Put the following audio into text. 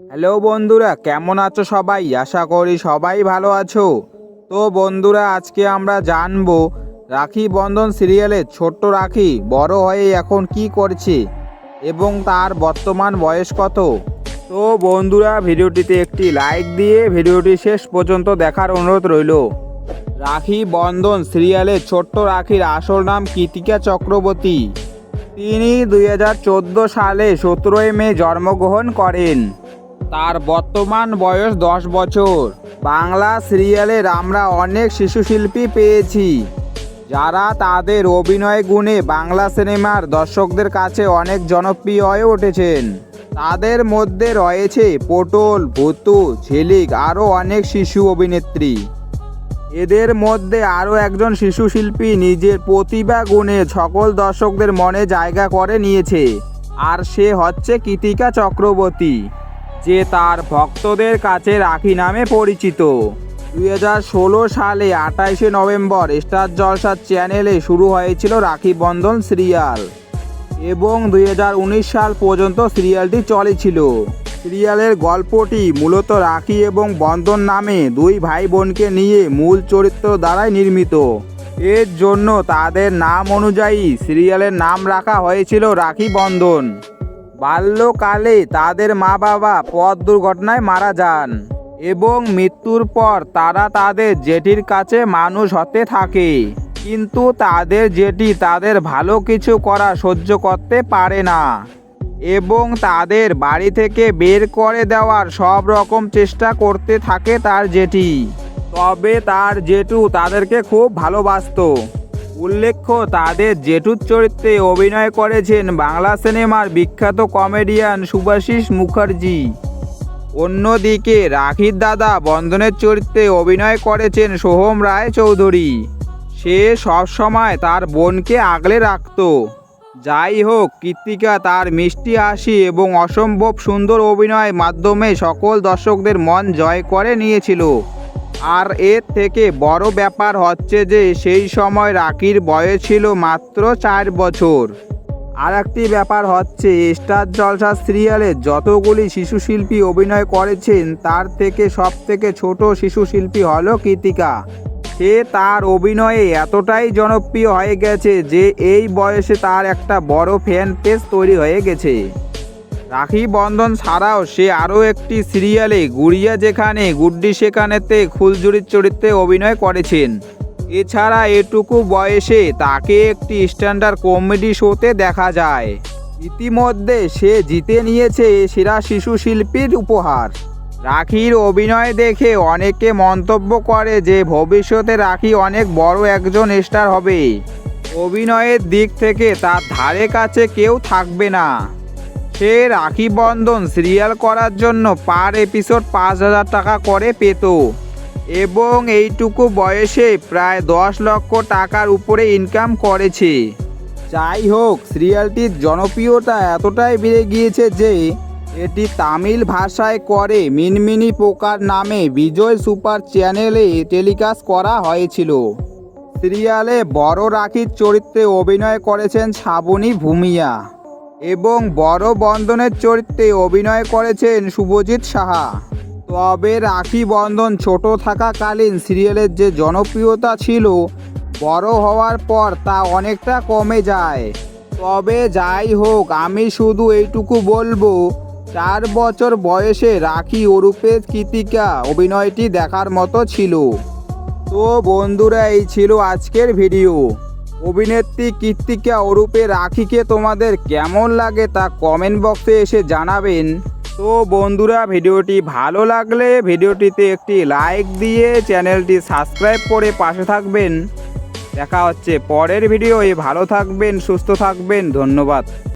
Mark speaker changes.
Speaker 1: Hello বন্ধুরা, কেমন আছো সবাই? আশা করি সবাই ভালো আছো। তো বন্ধুরা, আজকে আমরা জানব রাখি বন্ধন সিরিয়ালে ছোট্ট রাখি বড় হয়ে এখন কি করছে এবং তার বর্তমান বয়স কত। তো বন্ধুরা, ভিডিওটিতে একটি লাইক দিয়ে ভিডিওটি শেষ পর্যন্ত দেখার অনুরোধ রইল। রাখি বন্ধন সিরিয়ালে ছোট্ট রাখির আসল নাম কৃতিকা চক্রবর্তী। তিনি দু হাজার চোদ্দ সালে সতেরোই মে জন্মগ্রহণ করেন। তার বর্তমান বয়স দশ বছর। বাংলা সিরিয়ালের আমরা অনেক শিশু শিল্পী পেয়েছি। যারা তাদের অভিনয় গুণে বাংলা সিনেমার দর্শকদের কাছে অনেক জনপ্রিয় হয়ে উঠেছেন। তাদের মধ্যে রয়েছে পটল, ভুতু, ঝিলিক, আরও অনেক শিশু অভিনেত্রী। এদের মধ্যে আরও একজন শিশু শিল্পী নিজের প্রতিভা গুণে সকল দর্শকদের মনে জায়গা করে নিয়েছে। আর সে হচ্ছে কৃতিকা চক্রবর্তী। যে তার ভক্তদের কাছে রাখি নামে পরিচিত। দুই হাজার ষোলো সালে আঠাইশে নভেম্বর স্টার জলসার চ্যানেলে শুরু হয়েছিল রাখি বন্ধন সিরিয়াল এবং দুই হাজার উনিশ সাল পর্যন্ত সিরিয়ালটি চলেছিল। সিরিয়ালের গল্পটি মূলত রাখি এবং বন্ধন নামে দুই ভাই বোনকে নিয়ে মূল চরিত্র দ্বারাই নির্মিত। এর জন্য তাদের নাম অনুযায়ী সিরিয়ালের নাম রাখা হয়েছিল রাখি বন্ধন। বাল্যকালে তাদের মা বাবা পথ দুর্ঘটনায় মারা যান এবং মৃত্যুর পর তারা তাদের জেঠির কাছে মানুষ হতে থাকে। কিন্তু তাদের জেঠি তাদের ভালো কিছু করা সহ্য করতে পারে না এবং তাদের বাড়ি থেকে বের করে দেওয়ার সব রকম চেষ্টা করতে থাকে তার জেঠি। তবে তার জেঠু তাদেরকে খুব ভালোবাসতো। উল্লেখ্য, তাদের জেঠুর চরিত্রে অভিনয় করেছেন বাংলা সিনেমার বিখ্যাত কমেডিয়ান সুভাষিস মুখার্জি। অন্যদিকে রাখির দাদা বন্ধনের চরিত্রে অভিনয় করেছেন সোহম রায় চৌধুরী সে সবসময় তার বোনকে আগলে রাখতো। যাই হোক, কৃত্তিকা তার মিষ্টি হাসি এবং অসম্ভব সুন্দর অভিনয়ের মাধ্যমে সকল দর্শকদের মন জয় করে নিয়েছিল। আর এর থেকে বড় ব্যাপার হচ্ছে যে সেই সময় রাকির বয়স ছিল মাত্র চার বছর। আর একটি ব্যাপার হচ্ছে, স্টার জলসা সিরিয়ালে যতগুলি শিশু শিল্পী অভিনয় করেছেন, তার থেকে সব থেকে ছোট শিশু শিল্পী হলো কৃতিকা। সে তার অভিনয়ে এতটাই জনপ্রিয় হয়ে গেছে যে এই বয়সে তার একটা বড় ফ্যান পেজ তৈরি হয়ে গেছে। রাখি বন্ধন ছাড়াও সে আরও একটি সিরিয়ালে গুড়িয়া যেখানে গুড্ডি সেখানেতে খুলজুরির চরিত্রে অভিনয় করেছেন। এছাড়া এটুকু বয়সে তাকে একটি স্ট্যান্ডার্ড কমেডি শোতে দেখা যায়। ইতিমধ্যে সে জিতে নিয়েছে সেরা শিশু শিল্পীর উপহার। রাখির অভিনয় দেখে অনেকে মন্তব্য করে যে ভবিষ্যতে রাখি অনেক বড় একজন স্টার হবে। অভিনয়ের দিক থেকে তার ধারে কাছে কেউ থাকবে না। সে রাখি বন্ধন সিরিয়াল করার জন্য পার এপিসোড পাঁচ হাজার টাকা করে পেত। এবং এইটুকু বয়সে প্রায় দশ লক্ষ টাকার উপরে ইনকাম করেছে। যাই হোক সিরিয়ালটির জনপ্রিয়তা এতটাই বেড়ে গিয়েছে যে, এটি তামিল ভাষায় করে মিনমিনি পোকার নামে বিজয় সুপার চ্যানেলে টেলিকাস্ট করা হয়েছিল। সিরিয়ালে বড় রাখির চরিত্রে অভিনয় করেছেন শ্রাবণী ভূমিয়া। এবং বড় বন্ধনের চরিত্রে অভিনয় করেছেন শুভজিৎ সাহা। তবে রাখি বন্ধন ছোট থাকাকালীন সিরিয়ালের যে জনপ্রিয়তা ছিল, বড় হওয়ার পর তা অনেকটা কমে যায়। তবে যাই হোক, আমি শুধু এইটুকু বলব, চার বছর বয়সে রাখি ওরূপে কৃতিকা অভিনয়টি দেখার মতো ছিল। তো বন্ধুরা, এই ছিল আজকের ভিডিও। অভিনেত্রী কৃত্তিকা অরূপে রাখিকে তোমাদের কেমন লাগে তা কমেন্ট বক্সে এসে জানাবেন। তো বন্ধুরা, ভিডিওটি ভালো লাগলে ভিডিওটিতে একটি লাইক দিয়ে চ্যানেলটি সাবস্ক্রাইব করে পাশে থাকবেন। দেখা হচ্ছে পরের ভিডিওয়ে। ভালো থাকবেন, সুস্থ থাকবেন। ধন্যবাদ।